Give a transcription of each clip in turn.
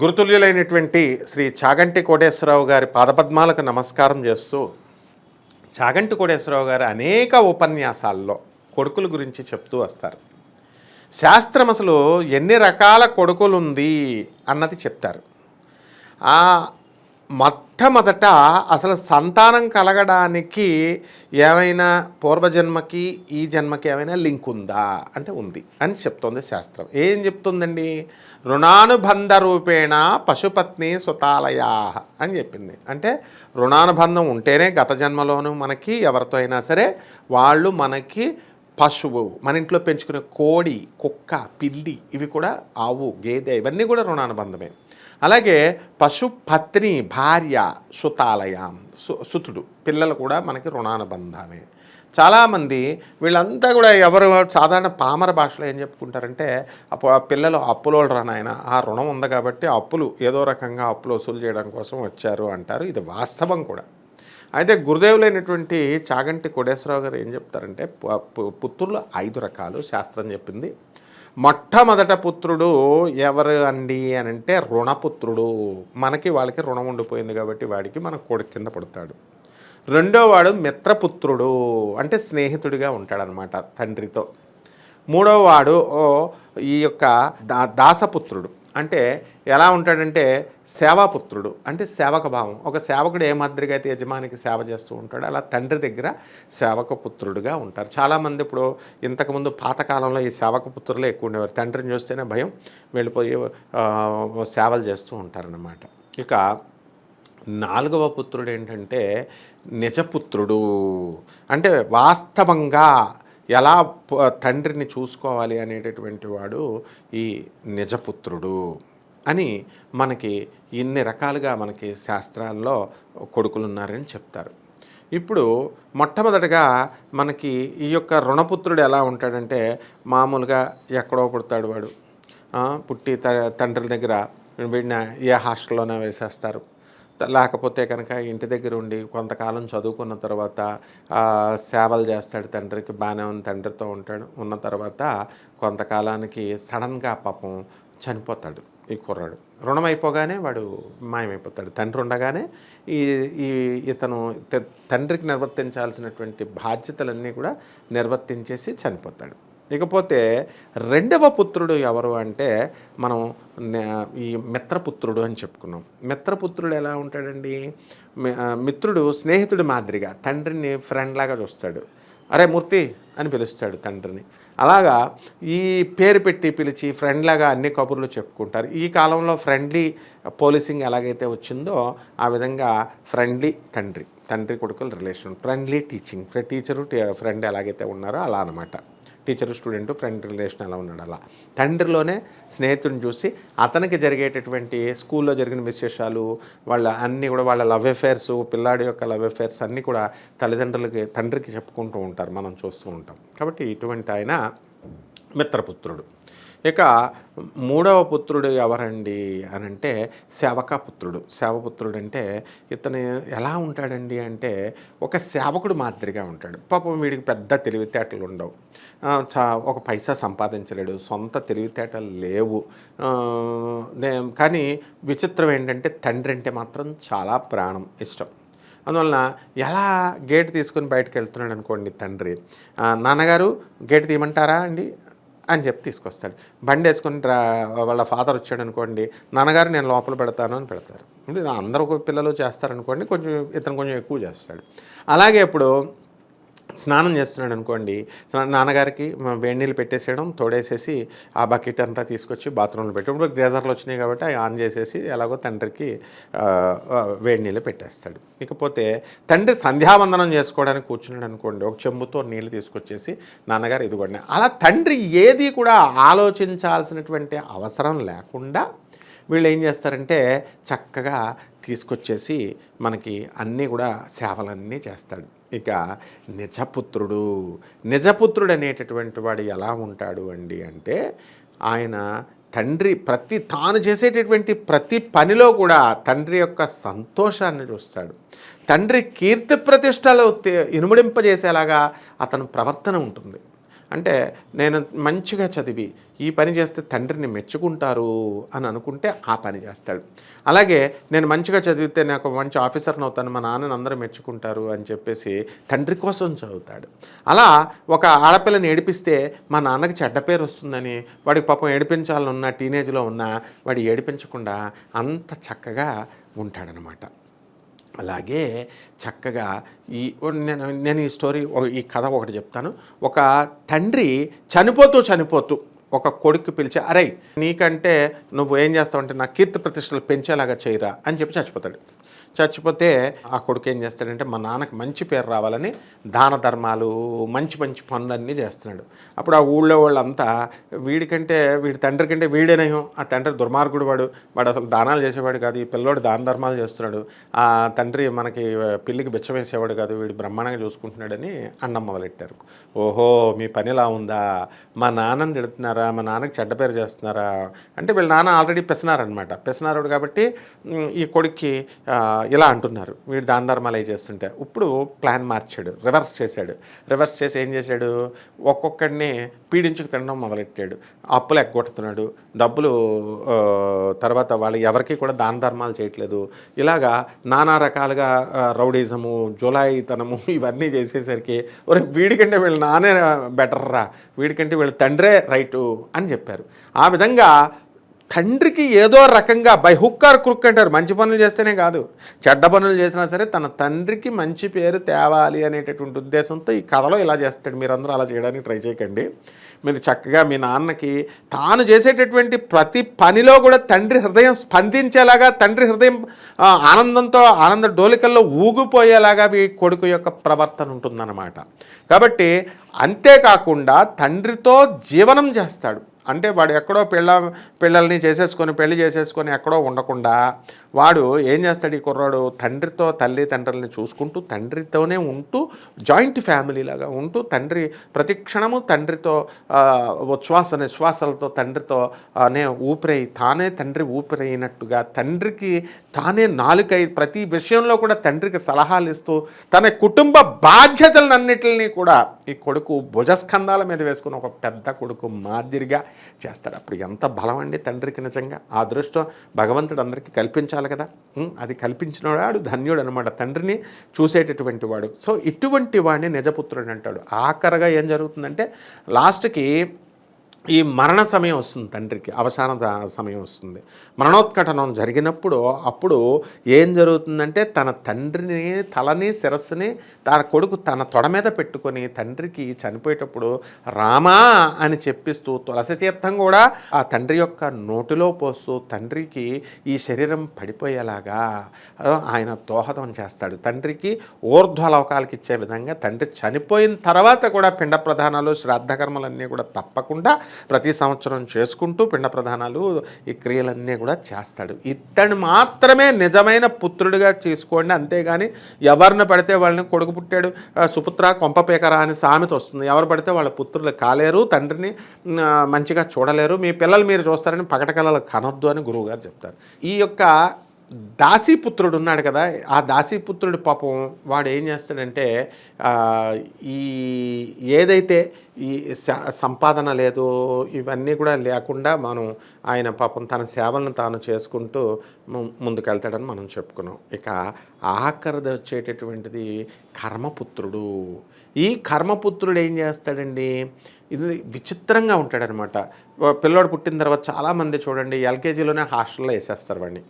గురుతుల్యులైనటువంటి శ్రీ చాగంటి కోటేశ్వరరావు గారి పాదపద్మాలకు నమస్కారం చేస్తూ చాగంటి కోటేశ్వరరావు గారు అనేక ఉపన్యాసాల్లో కొడుకుల గురించి చెప్తూ వస్తారు. శాస్త్రం అసలు ఎన్ని రకాల కొడుకులు ఉంది అన్నది చెప్తారు. ఆ మొట్టమొదట అసలు సంతానం కలగడానికి ఏమైనా పూర్వజన్మకి ఈ జన్మకి ఏమైనా లింక్ ఉందా? అంటే ఉంది అని చెప్తోంది శాస్త్రం. ఏం చెప్తుందండి? రుణానుబంధ రూపేణ పశుపత్ని సుతాలయా అని చెప్పింది. అంటే రుణానుబంధం ఉంటేనే గత జన్మలోనూ మనకి ఎవరితో అయినా సరే వాళ్ళు మనకి పశువు మన ఇంట్లో పెంచుకునే కోడి కుక్క పిల్లి ఇవి కూడా ఆవు గేదె ఇవన్నీ కూడా రుణానుబంధమే. అలాగే పశుపత్ని భార్య సుతాలయం సు సుతుడు పిల్లలు కూడా మనకి రుణానుబంధమే చాలామంది వీళ్ళంతా కూడా ఎవరు సాధారణ పామర భాషలో ఏం చెప్పుకుంటారంటే అప్పుడు ఆ పిల్లలు అప్పులోళ్ళు రానాయన ఆ రుణం ఉంది కాబట్టి అప్పులు ఏదో రకంగా అప్పులు వసూలు చేయడం కోసం వచ్చారు అంటారు. ఇది వాస్తవం కూడా. అయితే గురుదేవులైనటువంటి చాగంటి కోటేశ్వరరావు గారు ఏం చెప్తారంటే పుత్రులు ఐదు రకాలు శాస్త్రం చెప్పింది. మొట్టమొదట పుత్రుడు ఎవరు అండి అని అంటే రుణపుత్రుడు. మనకి వాళ్ళకి రుణం ఉండిపోయింది కాబట్టి వాడికి మన కొడుకు కింద పడతాడు. రెండోవాడు మిత్రపుత్రుడు. అంటే స్నేహితుడిగా ఉంటాడనమాట తండ్రితో. మూడోవాడు ఈ యొక్క దా దాసపుత్రుడు. అంటే ఎలా ఉంటాడంటే సేవాపుత్రుడు అంటే సేవక భావం. ఒక సేవకుడు ఏ మాదిరిగా అయితే యజమానికి సేవ చేస్తూ ఉంటాడో అలా తండ్రి దగ్గర సేవక పుత్రుడుగా ఉంటారు. చాలామంది ఇప్పుడు ఇంతకుముందు పాతకాలంలో ఈ సేవక పుత్రులే ఎక్కువ ఉండేవారు. తండ్రిని చూస్తేనే భయం వెళ్ళిపోయి సేవలు చేస్తూ ఉంటారన్నమాట. ఇక నాలుగవ పుత్రుడు ఏంటంటే నిజపుత్రుడు. అంటే వాస్తవంగా ఎలా తండ్రిని చూసుకోవాలి అనేటటువంటి వాడు ఈ నిజపుత్రుడు అని మనకి ఇన్ని రకాలుగా మనకి శాస్త్రాల్లో కొడుకులు ఉన్నారని చెప్తారు. ఇప్పుడు మొట్టమొదటగా మనకి ఈ యొక్క రుణపుత్రుడు ఎలా ఉంటాడంటే మామూలుగా ఎక్కడో పుడతాడు వాడు. పుట్టి త తండ్రుల దగ్గర వీడిని ఏ హాస్టల్లోనే వేసేస్తారు. లేకపోతే కనుక ఇంటి దగ్గర ఉండి కొంతకాలం చదువుకున్న తర్వాత సేవలు చేస్తాడు తండ్రికి బాగానే ఉంది తండ్రితో ఉంటాడు. ఉన్న తర్వాత కొంతకాలానికి సడన్గా పాపం చనిపోతాడు ఈ కుర్రాడు. రుణం అయిపోగానే వాడు మాయమైపోతాడు. తండ్రి ఉండగానే ఈ ఈ ఇతను తండ్రికి నిర్వర్తించాల్సినటువంటి బాధ్యతలన్నీ కూడా నిర్వర్తించేసి చనిపోతాడు. ఇకపోతే రెండవ పుత్రుడు ఎవరు అంటే మనం ఈ మిత్రపుత్రుడు అని చెప్పుకున్నాం. మిత్రపుత్రుడు ఎలా ఉంటాడండి? మిత్రుడు స్నేహితుడి మాదిరిగా తండ్రిని ఫ్రెండ్ లాగా చూస్తాడు. అరే మూర్తి అని పిలుస్తాడు తండ్రిని. అలాగా ఈ పేరు పెట్టి పిలిచి ఫ్రెండ్ లాగా అన్ని కబుర్లు చెప్పుకుంటారు. ఈ కాలంలో ఫ్రెండ్లీ పోలీసింగ్ ఎలాగైతే వచ్చిందో ఆ విధంగా ఫ్రెండ్లీ తండ్రి తండ్రి కొడుకుల relation friendly teaching teacher friend ఎలాగైతే ఉన్నారో అలా అనమాట టీచర్ స్టూడెంట్ ఫ్రెండ్ రిలేషన్ ఎలా ఉన్నాడు అలా. తండ్రిలోనే స్నేహితుడిని చూసి అతనికి జరిగేటటువంటి స్కూల్లో జరిగిన విశేషాలు వాళ్ళ అన్నీ కూడా వాళ్ళ లవ్ అఫేర్స్ పిల్లాడి యొక్క లవ్ అఫేర్స్ అన్నీ కూడా తల్లిదండ్రులకి తండ్రికి చెప్పుకుంటూ ఉంటారు. మనం చూస్తూ ఉంటాం. కాబట్టి ఇటువంటి ఆయన మిత్రపుత్రుడు. ఇక మూడవ పుత్రుడు ఎవరండి అని అంటే సేవకపుత్రుడు. సేవపుత్రుడు అంటే ఇతను ఎలా ఉంటాడండి అంటే ఒక సేవకుడు మాదిరిగా ఉంటాడు. పాపం వీడికి పెద్ద తెలివితేటలు ఉండవు. చా ఒక పైసా సంపాదించలేడు. సొంత తెలివితేటలు లేవు. నే- కానీ విచిత్రం ఏంటంటే తండ్రి అంటే మాత్రం చాలా ప్రాణం ఇష్టం. అందువలన ఎలా గేట్ తీసుకొని బయటకు వెళ్తున్నాడు అనుకోండి తండ్రి. నాన్నగారు గేట్ తీయమంటారా అండి? అని చెప్పి తీసుకొస్తాడు. బండి వేసుకొని వాళ్ళ ఫాదర్ వచ్చాడు అనుకోండి నాన్నగారు నేను లోపల పెడతాను అని పెడతారు. అందరూ పిల్లలు చేస్తారనుకోండి కొంచెం ఇతను కొంచెం ఎక్కువ చేస్తాడు. అలాగే ఇప్పుడు స్నానం చేస్తున్నాడు అనుకోండి నాన్నగారికి వేడి నీళ్ళు పెట్టేసేయడం తోడేసేసి ఆ బకెట్ అంతా తీసుకొచ్చి బాత్రూంలో పెట్టి ఇప్పుడు గ్రేజర్లు వచ్చినాయి కాబట్టి అవి ఆన్ చేసేసి ఎలాగో తండ్రికి వేడి నీళ్ళు పెట్టేస్తాడు. ఇకపోతే తండ్రి సంధ్యావందనం చేసుకోవడానికి కూర్చున్నాడు అనుకోండి ఒక చెంబుతో నీళ్ళు తీసుకొచ్చేసి నాన్నగారు ఇదిగోండి. అలా తండ్రి ఏది కూడా ఆలోచించాల్సినటువంటి అవసరం లేకుండా వీళ్ళు ఏం చేస్తారంటే చక్కగా తీసుకొచ్చేసి మనకి అన్నీ కూడా సేవలన్నీ చేస్తాడు. ఇక నిజపుత్రుడు నిజపుత్రుడు అనేటటువంటి వాడు ఎలా ఉంటాడు అండి అంటే ఆయన తండ్రి ప్రతి తాను చేసేటటువంటి ప్రతి పనిలో కూడా తండ్రి యొక్క సంతోషాన్ని చూస్తాడు. తండ్రి కీర్తి ప్రతిష్టలు ఇనుముడింపజేసేలాగా ఇనుమడింపజేసేలాగా ప్రవర్తన ఉంటుంది. అంటే నేను మంచిగా చదివి ఈ పని చేస్తే తండ్రిని మెచ్చుకుంటారు అని అనుకుంటే ఆ పని చేస్తాడు. అలాగే నేను మంచిగా చదివితే నాకు మంచి ఆఫీసర్ని అవుతాను మా నాన్నని అందరూ మెచ్చుకుంటారు అని చెప్పేసి తండ్రి కోసం చదువుతాడు. అలా ఒక ఆడపిల్లని ఏడిపిస్తే మా నాన్నకి చెడ్డ పేరు వస్తుందని వాడికి పాపం ఏడిపించాలని ఉన్న టీనేజ్లో ఉన్న వాడు ఏడిపించకుండా అంత చక్కగా ఉంటాడనమాట. అలాగే చక్కగా ఈ నేను నేను ఈ స్టోరీ ఈ కథ ఒకటి చెప్తాను. ఒక తండ్రి చనిపోతూ చనిపోతూ ఒక కొడుకు పిలిచి అరే నీకంటే నువ్వు ఏం చేస్తావంటే నా కీర్తి ప్రతిష్టలు పెంచేలాగా చేయరా అని చెప్పి చచ్చిపోతాడు. చచ్చిపోతే ఆ కొడుకు ఏం చేస్తాడంటే మా నాన్నకి మంచి పేరు రావాలని దాన ధర్మాలు మంచి మంచి పనులన్నీ చేస్తున్నాడు. అప్పుడు ఆ ఊళ్ళో వాళ్ళంతా వీడికంటే వీడి తండ్రి కంటే వీడేనయం ఆ తండ్రి దుర్మార్గుడు వాడు. వాడు అసలు దానాలు చేసేవాడు కాదు. ఈ పిల్లోడు దాన ధర్మాలు చేస్తున్నాడు. ఆ తండ్రి మనకి పిల్లికి బిచ్చం వేసేవాడు కాదు. వీడు బ్రహ్మాండంగా చూసుకుంటున్నాడని అన్నం మొదలెట్టారు. ఓహో మీ పని ఇలా ఉందా? మా నాన్నని తిడుతున్నారా? మా నాన్నకి చెడ్డ పేరు చేస్తున్నారా? అంటే వీళ్ళ నాన్న ఆల్రెడీ పెసనారనమాట. పెసనారుడు కాబట్టి ఈ కొడుక్కి ఇలా అంటున్నారు. వీడు దాన ధర్మాలు చేస్తుంటే. ఇప్పుడు ప్లాన్ మార్చాడు. రివర్స్ చేశాడు. రివర్స్ చేసి ఏం చేశాడు? ఒక్కొక్కడిని పీడించుకు తినడం మొదలెట్టాడు. అప్పులు ఎగ్గొట్టుతున్నాడు డబ్బులు తర్వాత వాళ్ళు ఎవరికి కూడా దాన ధర్మాలు చేయట్లేదు. ఇలాగా నానా రకాలుగా రౌడీజము జులాయితనము ఇవన్నీ చేసేసరికి ఒరే వీడికంటే వీళ్ళు నానే బెటర్ రా వీడికంటే వీళ్ళ తండ్రే రైటు అని చెప్పారు. ఆ విధంగా తండ్రికి ఏదో రకంగా బై హుక్ ఆర్ క్రుక్ అంటారు. మంచి పనులు చేస్తేనే కాదు. చెడ్డ పనులు చేసినా సరే తన తండ్రికి మంచి పేరు తేవాలి అనేటటువంటి ఉద్దేశంతో ఈ కథలో ఇలా చేస్తాడు. మీరందరూ అలా చేయడానికి ట్రై చేయకండి. మీరు చక్కగా మీ నాన్నకి తాను చేసేటటువంటి ప్రతి పనిలో కూడా తండ్రి హృదయం స్పందించేలాగా తండ్రి హృదయం ఆనందంతో ఆనంద డోలికల్లో ఊగిపోయేలాగా మీ కొడుకు యొక్క ప్రవర్తన ఉంటుందన్నమాట. కాబట్టి అంతేకాకుండా తండ్రితో జీవనం చేస్తాడు. అంటే వాడు ఎక్కడో పిల్ల పిల్లల్ని చేసేసుకొని పెళ్ళి చేసేసుకొని ఎక్కడో ఉండకుండా వాడు ఏం చేస్తాడు ఈ కుర్రాడు? తండ్రితో తల్లి తండ్రులని చూసుకుంటూ తండ్రితోనే ఉంటూ జాయింట్ ఫ్యామిలీ లాగా ఉంటూ తండ్రి ప్రతి క్షణము తండ్రితో ఉచ్ఛ్వాస నిశ్వాసాలతో తండ్రితో అనే ఊపిరై తానే తండ్రి ఊపిరైనట్టుగా తండ్రికి తానే నాలుకై ప్రతి విషయంలో కూడా తండ్రికి సలహాలు ఇస్తూ తన కుటుంబ బాధ్యతలన్నింటినీ కూడా ఈ కొడుకు భుజస్కంధాల మీద వేసుకుని ఒక పెద్ద కొడుకు మాదిరిగా చేస్తాడు. అప్పుడు ఎంత బలం అండి తండ్రికి నిజంగా. ఆ అదృష్టం భగవంతుడు అందరికీ కల్పించాలి కదా. అది కల్పించిన వాడు ధన్యుడు అనమాట తండ్రిని చూసేటటువంటి వాడు. సో ఇటువంటి వాడిని నిజపుత్రుడు అంటాడు. ఆఖరగా ఏం జరుగుతుందంటే లాస్ట్కి ఈ మరణ సమయం వస్తుంది తండ్రికి అవసాన సమయం వస్తుంది. మరణోత్కటనం జరిగినప్పుడు అప్పుడు ఏం జరుగుతుందంటే తన తండ్రిని తలని శిరస్సుని తన కొడుకు తన తొడ మీద పెట్టుకొని తండ్రికి చనిపోయేటప్పుడు రామా అని చెప్పిస్తూ తులసి తీర్థం కూడా ఆ తండ్రి యొక్క నోటిలో పోస్తూ తండ్రికి ఈ శరీరం పడిపోయేలాగా ఆయన దోహదం చేస్తాడు. తండ్రికి ఊర్ధ్వలోకాలకి ఇచ్చే విధంగా తండ్రి చనిపోయిన తర్వాత కూడా పిండ ప్రధానాలు శ్రాద్ధకర్మలన్నీ కూడా తప్పకుండా ప్రతి సంవత్సరం చేసుకుంటూ పిండ ప్రధానాలు ఈ క్రియలన్నీ కూడా చేస్తాడు. ఇతడు మాత్రమే నిజమైన పుత్రుడిగా చేసుకోండి. అంతేగాని ఎవరిని పడితే వాళ్ళని కొడుకు పుట్టాడు సుపుత్ర కొంపపేకరా అని సామెత వస్తుంది. ఎవరు పడితే వాళ్ళ పుత్రులు కాలేరు తండ్రిని మంచిగా చూడలేరు. మీ పిల్లలు మీరు చూస్తారని పకటకలలు కనొద్దు అని గురువుగారు చెప్తారు. ఈ యొక్క దాసీపుత్రుడు ఉన్నాడు కదా ఆ దాసీపుత్రుడి పాపం వాడు ఏం చేస్తాడంటే ఈ ఏదైతే ఈ సంపాదన లేదు ఇవన్నీ కూడా లేకుండా మనం ఆయన పాపం తన సేవలను తాను చేసుకుంటూ ముందుకెళ్తాడని మనం చెప్పుకున్నాం. ఇక ఆఖరిది వచ్చేటటువంటిది కర్మపుత్రుడు. ఈ కర్మపుత్రుడు ఏం చేస్తాడండి? ఇది విచిత్రంగా ఉంటాడనమాట. పిల్లోడు పుట్టిన తర్వాత చాలామంది చూడండి ఎల్కేజీలోనే హాస్టల్లో వేసేస్తారు వాడిని.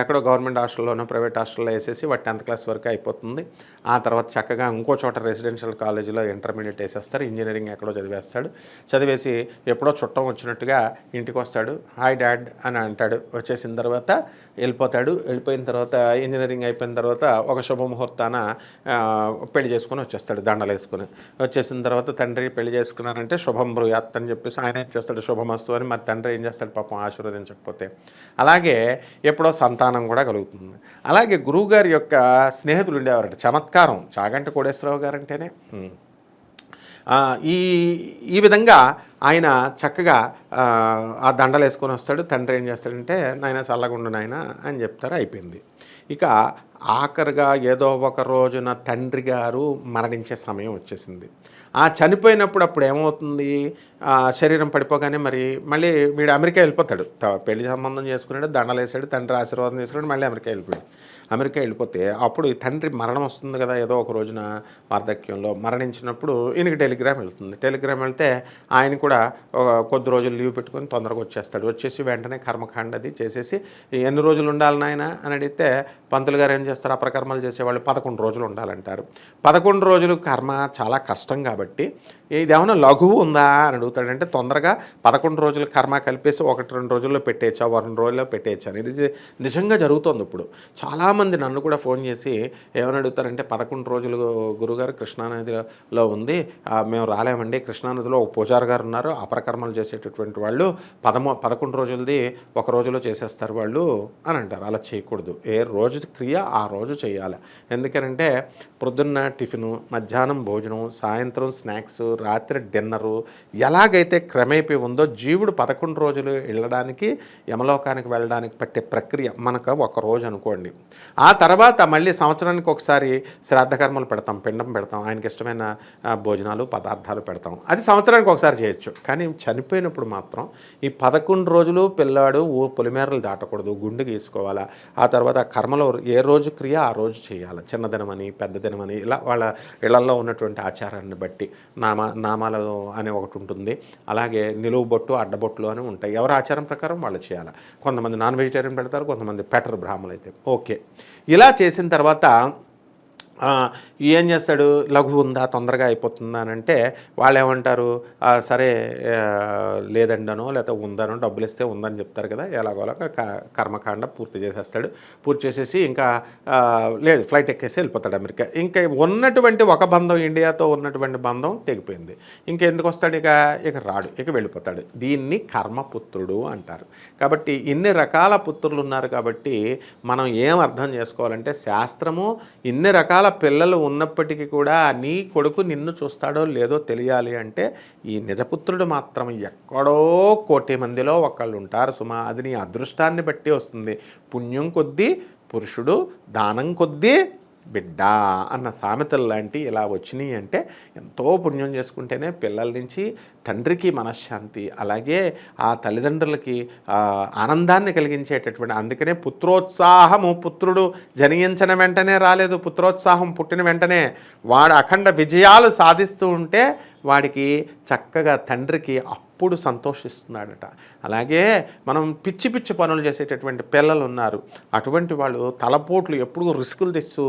ఎక్కడో గవర్నమెంట్ హాస్టల్లోనో ప్రైవేట్ హాస్టల్లో వేసేసి వాడు టెన్త్ క్లాస్ వరకు అయిపోతుంది. ఆ తర్వాత చక్కగా ఇంకో చోట రెసిడెన్షియల్ కాలేజీలో ఇంటర్మీడియట్ వేసేస్తారు. ఇంజనీరింగ్ ఎక్కడో చదివేస్తాడు. చదివేసి ఎప్పుడో చుట్టం వచ్చినట్టుగా ఇంటికి వస్తాడు. హాయ్ డాడ్ అని అంటాడు. వచ్చేసిన తర్వాత వెళ్ళిపోతాడు. వెళ్ళిపోయిన తర్వాత ఇంజనీరింగ్ అయిపోయిన తర్వాత ఒక శుభముహూర్తాన పెళ్ళి చేసుకుని వచ్చేస్తాడు దండలు వేసుకొని. వచ్చేసిన తర్వాత తండ్రి పెళ్ళి చేసుకున్నారంటే శుభం బ్రూయాత్ అని చెప్పేసి ఆయన ఏం చేస్తాడు శుభమస్తు అని మరి తండ్రి ఏం చేస్తాడు పాపం ఆశీర్వదించకపోతే. అలాగే ఎప్పుడో సంతానం కూడా కలుగుతుంది. అలాగే గురువుగారి యొక్క స్నేహితులు ఉండేవారట. చమత్కారం. చాగంటి కోడేశ్వరరావు గారంటేనే. ఈ ఈ విధంగా ఆయన చక్కగా ఆ, దండలు వేసుకొని వస్తాడు. తండ్రి ఏం చేస్తాడంటే నాయన చల్లగుండు నాయన అని చెప్తారు. అయిపోయింది. ఇక ఆఖరిగా ఏదో ఒక రోజున తండ్రి గారు మరణించే సమయం వచ్చేసింది. ఆ చనిపోయినప్పుడు అప్పుడు ఏమవుతుంది? శరీరం పడిపోగానే మరి మళ్ళీ వీడు అమెరికా వెళ్ళిపోతాడు. పెళ్ళి సంబంధం చేసుకున్నాడు దండలు వేసాడు తండ్రి ఆశీర్వాదం చేసుకున్నాడు మళ్ళీ అమెరికా వెళ్ళిపోయాడు. అమెరికా వెళ్ళిపోతే అప్పుడు ఈ తండ్రి మరణం వస్తుంది కదా ఏదో ఒక రోజున వార్ధక్యంలో మరణించినప్పుడు ఈయనకి టెలిగ్రామ్ వెళ్తుంది. టెలిగ్రామ్ వెళ్తే ఆయన కూడా కొద్ది రోజులు లీవ్ పెట్టుకొని తొందరగా వచ్చేస్తాడు. వచ్చేసి వెంటనే కర్మకాండ అది చేసేసి ఎన్ని రోజులు ఉండాలి నాయన అని అడిగితే పంతులు గారు ఏం చేస్తారు? అప్రకర్మలు చేసేవాళ్ళు పదకొండు రోజులు ఉండాలంటారు. పదకొండు రోజులు కర్మ చాలా కష్టం కాబట్టి ఇదేమైనా లఘువు ఉందా అని అడుగుతాడంటే తొందరగా పదకొండు రోజులు కర్మ కలిపేసి ఒకటి రెండు రోజుల్లో పెట్టేయచ్చా? వారం రోజుల్లో పెట్టేయచ్చా? ఇది నిజంగా జరుగుతోంది ఇప్పుడు. చాలా చాలామంది నన్ను కూడా ఫోన్ చేసి ఏమని అడుగుతారంటే పదకొండు రోజులు గురుగారు కృష్ణానదిలో ఉంది. మేము రాలేమండి. కృష్ణానదిలో ఒక పూజారి గారు ఉన్నారు. అపరకర్మలు చేసేటటువంటి వాళ్ళు పదమూ పదకొండు రోజులది ఒక రోజులో చేసేస్తారు వాళ్ళు అని అంటారు. అలా చేయకూడదు. ఏ రోజు క్రియ ఆ రోజు చేయాలి. ఎందుకనంటే ప్రొద్దున్న టిఫిను మధ్యాహ్నం భోజనం సాయంత్రం స్నాక్స్ రాత్రి డిన్నరు ఎలాగైతే క్రమేపీ ఉందో జీవుడు పదకొండు రోజులు వెళ్ళడానికి యమలోకానికి వెళ్ళడానికి పట్టే ప్రక్రియ మనకు ఒక రోజు అనుకోండి. ఆ తర్వాత మళ్ళీ సంవత్సరానికి ఒకసారి శ్రాద్ధకర్మలు పెడతాం పిండం పెడతాం ఆయనకి ఇష్టమైన భోజనాలు పదార్థాలు పెడతాం. అది సంవత్సరానికి ఒకసారి చేయొచ్చు. కానీ చనిపోయినప్పుడు మాత్రం ఈ పదకొండు రోజులు పిల్లాడు ఓ పొలిమేరలు దాటకూడదు గుండె గీసుకోవాలా. ఆ తర్వాత కర్మలో ఏ రోజు క్రియ ఆ రోజు చేయాలి. చిన్న దినమని పెద్ద దినమని ఇలా వాళ్ళ ఇళ్ళలో ఉన్నటువంటి ఆచారాన్ని బట్టి నామ నామాల అనే ఒకటి ఉంటుంది. అలాగే నిలువు బొట్టు అడ్డబొట్లు అని ఉంటాయి. ఎవరి ఆచారం ప్రకారం వాళ్ళు చేయాలి. కొంతమంది నాన్ వెజిటేరియన్ పెడతారు కొంతమంది పెటర్ బ్రాహ్మణులు అయితే ఓకే. ఇలా చేసిన తర్వాత ఏం చేస్తాడు? లఘు ఉందా? తొందరగా అయిపోతుందా అని అంటే వాళ్ళు ఏమంటారు సరే లేదండనో లేకపోతే ఉందనో డబ్బులు ఇస్తే ఉందని చెప్తారు కదా ఎలాగోలాగా క- కర్మకాండ పూర్తి చేసేస్తాడు. పూర్తి చేసేసి ఇంకా లేదు ఫ్లైట్ ఎక్కేసి వెళ్ళిపోతాడు అమెరికా. ఇంకా ఉన్నటువంటి ఒక బంధం ఇండియాతో ఉన్నటువంటి బంధం తెగిపోయింది. ఇంకా ఎందుకు వస్తాడు ఇక? ఇక రాడు ఇక వెళ్ళిపోతాడు. దీన్ని కర్మపుత్రుడు అంటారు. కాబట్టి ఇన్ని రకాల పుత్రులు ఉన్నారు కాబట్టి మనం ఏం అర్థం చేసుకోవాలంటే శాస్త్రము ఇన్ని రకాల పిల్లలు ఉన్నప్పటికీ కూడా నీ కొడుకు నిన్ను చూస్తాడో లేదో తెలియాలి అంటే ఈ నిజపుత్రుడు మాత్రం ఎక్కడో కోటి మందిలో ఒకళ్ళు ఉంటారు సుమా. అది నీ అదృష్టాన్ని బట్టి వస్తుంది. పుణ్యం కొద్దీ పురుషుడు దానం కొద్దీ బిడ్డ అన్న సామెతలు లాంటి ఇలా వచ్చినాయి అంటే ఎంతో పుణ్యం చేసుకుంటేనే పిల్లల నుంచి తండ్రికి మనశ్శాంతి అలాగే ఆ తల్లిదండ్రులకి ఆనందాన్ని కలిగించేటటువంటి అందుకనే పుత్రోత్సాహము పుత్రుడు జనించిన వెంటనే రాలేదు పుత్రోత్సాహం పుట్టిన వెంటనే వాడు అఖండ విజయాలు సాధిస్తూ ఉంటే వాడికి చక్కగా తండ్రికి అప్పుడు సంతోషిస్తున్నాడట. అలాగే మనం పిచ్చి పిచ్చి పనులు చేసేటటువంటి పిల్లలు ఉన్నారు అటువంటి వాళ్ళు తలపోట్లు ఎప్పుడు రిస్కులు తెస్తూ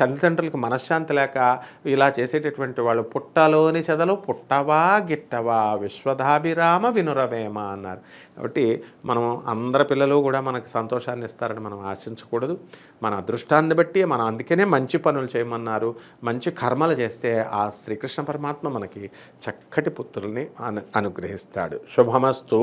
తల్లిదండ్రులకు మనశ్శాంతి లేక ఇలా చేసేటటువంటి వాళ్ళు పుట్టలోని చెదలు పుట్టవా గిట్టవా విశ్వధాభిరామ వినురవేమ అన్నారు. కాబట్టి మనం అందరి పిల్లలు కూడా మనకు సంతోషాన్ని ఇస్తారని మనం ఆశించకూడదు. మన అదృష్టాన్ని బట్టి మన అందుకనే మంచి పనులు చేయమన్నారు మంచి కర్మలు చేస్తే ఆ శ్రీకృష్ణ పరమాత్మ మనకి చక్కటి పుత్రుల్ని అను అనుగ్రహిస్తాడు. శుభమస్తు.